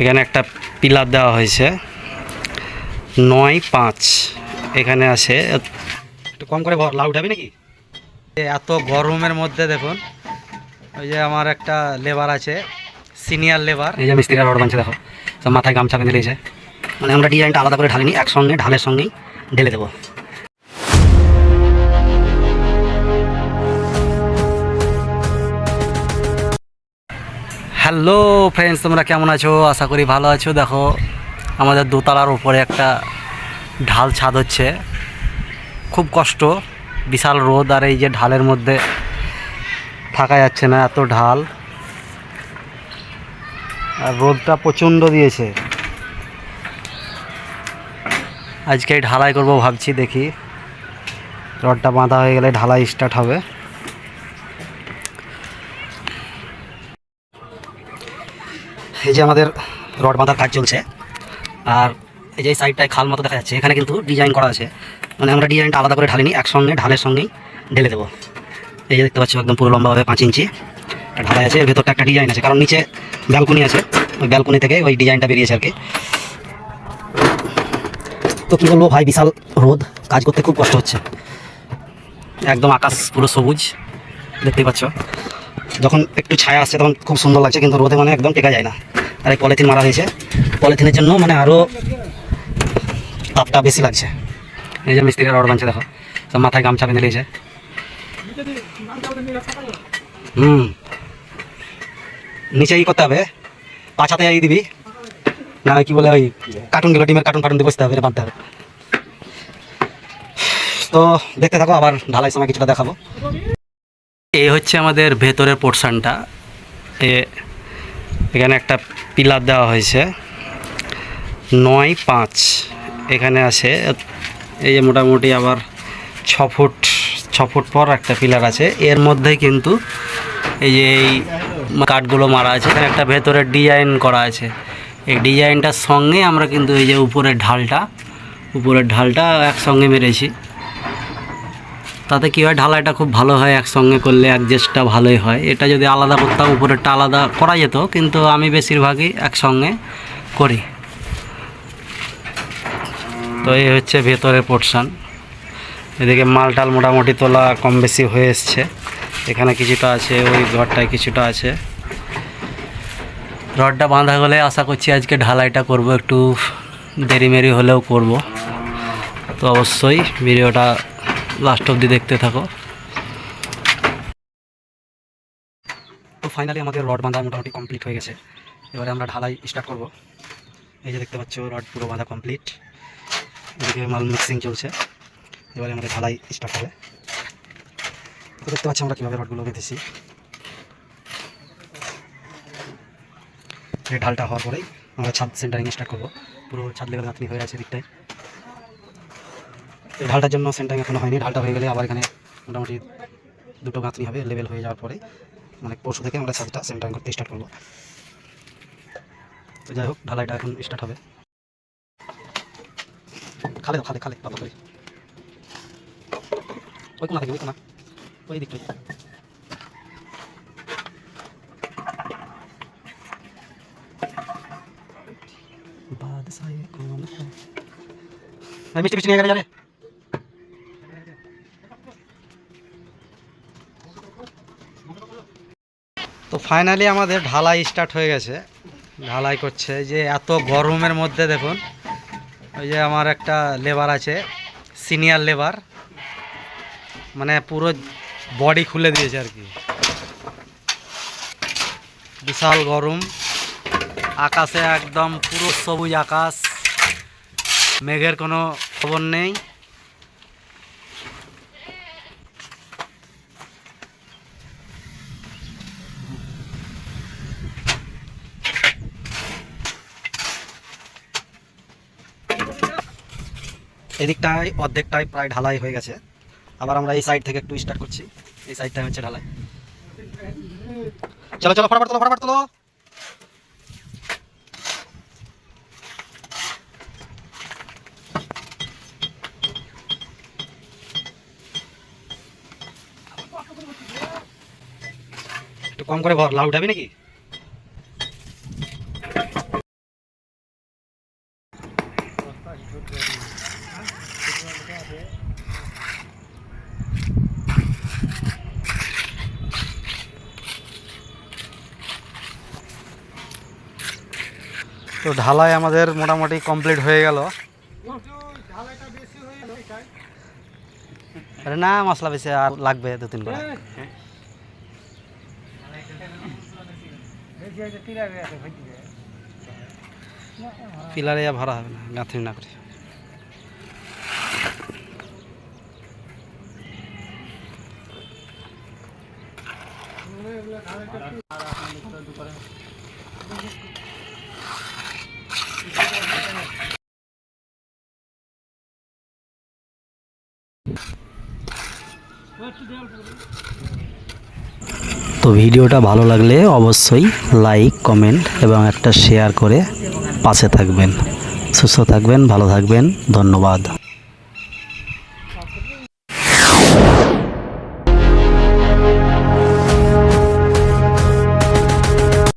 এখানে একটা পিলার দেওয়া হয়েছে। নয় পাঁচ। এখানে আছে একটু কম করে লাউ উঠাবি নাকি? এত গরমের মধ্যে দেখুন, ওই যে আমার একটা লেবার আছে, সিনিয়র লেবার। এই যে মিস্ত্রিরা রড বানছে দেখো। সব মাথায় গামছা বেঁধে দিয়েছে। মানে আমরা ডিজাইনটা আলাদা করে ঢালিনি, একসঙ্গে ঢালের সঙ্গেই ঢেলে দেবো। হ্যালো ফ্রেন্ডস, তোমরা কেমন আছো? আশা করি ভালো আছো। দেখো, আমাদের দোতলার উপরে একটা ঢাল ছাদ হচ্ছে। খুব কষ্ট, বিশাল রোদ, আর এই যে ঢালের মধ্যে থাকা যাচ্ছে না এত ঢাল। আর রোদটা প্রচণ্ড দিয়েছে। আজকে ঢালাই করব ভাবছি, দেখি। রডটা বাঁধা হয়ে গেলে ঢালাই স্টার্ট হবে। এই যে আমাদের রড বাঁধার কাজ চলছে, আর এই যে সাইডটায় খাল মতো দেখা যাচ্ছে, এখানে কিন্তু ডিজাইন করা আছে। মানে আমরা ডিজাইনটা আলাদা করে ঢালিনি, একসঙ্গে, ঢালের সঙ্গেই ঢেলে দেবো। এই যে দেখতে পাচ্ছি, একদম পুরো লম্বাভাবে পাঁচ ইঞ্চি। ঢালাই আছে, এর ভেতরটা একটা ডিজাইন আছে, কারণ নিচে ব্যালকনি আছে। ওই ব্যালকনি থেকে ওই ডিজাইনটা বেরিয়েছে আর কি। তো কী বলব ভাই, বিশাল রোদ, কাজ করতে খুব কষ্ট হচ্ছে। একদম আকাশ পুরো সবুজ, দেখতেই পাচ্ছ। যখন একটু ছায়া আসছে তখন খুব সুন্দর লাগছে, কিন্তু রোদে মানে একদম টেকা যায় না। আর এই পলিথিন মারা হয়েছে। পলিথিনের জন্য মানে আরও তাপটা বেশি লাগছে। এই যে মিস্ত্রিরা রড বানছে দেখো। সব মাথায় গামছা বেঁধে দিয়েছে হুম। নিচে ই করতে হবে? পাছাতে এই দিবি। না, কি বলে ওই কার্টুনগুলো ডিমের কার্টুন ফার্টুন দিয়ে বসতে হবে বাঁধতে হবে। তো দেখতে থাকো, আবার ঢালাই সময় কিছুটা দেখাবো। এই হচ্ছে আমাদের ভেতরের পোর্শনটা এ, এখানে একটা পিলার দেওয়া হয়েছে। নয় পাঁচ। এখানে আছে, এই যে মোটামুটি আবার ছ ফুট ছ ফুট পর একটা পিলার আছে। এর মধ্যে কিন্তু এই যে এই কাঠগুলো মারা আছে। এখানে একটা ভেতরের ডিজাইন করা আছে। এই ডিজাইনটার সঙ্গে আমরা কিন্তু এই যে উপরের ঢালটা উপরের ঢালটা একসঙ্গে মেরেছি। তাতে কী হয়, ঢালাইটা খুব ভালো হয়, একসঙ্গে করলে অ্যাডজাস্টটা ভালোই হয়। এটা যদি আলাদা করতাম, উপরেরটা আলাদা করা যেত, কিন্তু আমি বেশিরভাগই একসঙ্গে করি। তো এই হচ্ছে ভেতরে পোর্শন এদিকে মালটাল মোটামুটি তোলা কম বেশি হয়ে এসছে। এখানে কিছুটা আছে, ওই ঘরটায় কিছুটা আছে। রডটা বাঁধা হলে আশা করছি আজকে ঢালাইটা করব, একটু দেরি মেরি হলেও করব। তো অবশ্যই ভিডিওটা লাস্ট অবধি দেখতে থাকো। তো ফাইনালি আমাদের রড বাঁধা মোটামুটি কমপ্লিট হয়ে গেছে। এবারে আমরা ঢালাই স্টার্ট করব। এই যে দেখতে পাচ্ছ, রড পুরো বাঁধা কমপ্লিট এদিকে মাল মিক্সিং চলছে। এবারে আমাদের ঢালাই স্টার্ট হবে। তো দেখতে পাচ্ছি আমরা কীভাবে রডগুলো বেঁধেছি। ঢালটা হওয়ার পরেই আমরা ছাদ সেন্টারিং স্টার্ট করব। পুরো ছাদ লেভেল গাঁথনি হয়ে আছে দিকটায় ঢালটার জন্য সেন্টারিং এখনও হয়নি। ঢালটা হয়ে গেলে আবার এখানে মোটামুটি দুটো গাঁথনি হবে লেভেল হয়ে যাওয়ার পরে। মানে পরশু থেকে আমরা ছাদটা সেন্টারিং করতে স্টার্ট করব। তো যাই হোক, ঢালাইটা এখন স্টার্ট হবে। খালে খালে খালে, পাতা করে ওই কোনা থেকে, ওই কোনা, ওই দিকটাই মিষ্টি মিষ্টি নিয়ে গেলে যাবে? তো ফাইনালি আমাদের ঢালাই স্টার্ট হয়ে গেছে। ঢালাই করছে। যে এত গরমের মধ্যে দেখুন ওই যে আমার একটা লেবার আছে সিনিয়র লেবার মানে পুরো বডি খুলে দিয়েছে আর কি। বিশাল গরম। আকাশে একদম পুরো সবুজ আকাশ। মেঘের কোনো খবর নেই। এদিকটায় অর্ধেকটাই প্রায় ঢালাই হয়ে গেছে। আবার আমরা এই সাইড থেকে একটু স্টার্ট করছি। এই সাইডটা হচ্ছে ঢালাই। চলো চলো, ফটাফট তোলো ফটাফট তোলো। একটু কম করে ভর লাউ উঠাবি নাকি? তো ঢালাই আমাদের মোটামুটি কমপ্লিট হয়ে গেল। আরে না মশলা বেশি আর লাগবে দু তিন করে পিলারে ভরা হবে না গাঁথি না করে। তো ভিডিওটা ভালো লাগলে অবশ্যই লাইক, কমেন্ট এবং একটা শেয়ার করে পাশে থাকবেন। সুস্থ থাকবেন, ভালো থাকবেন। ধন্যবাদ।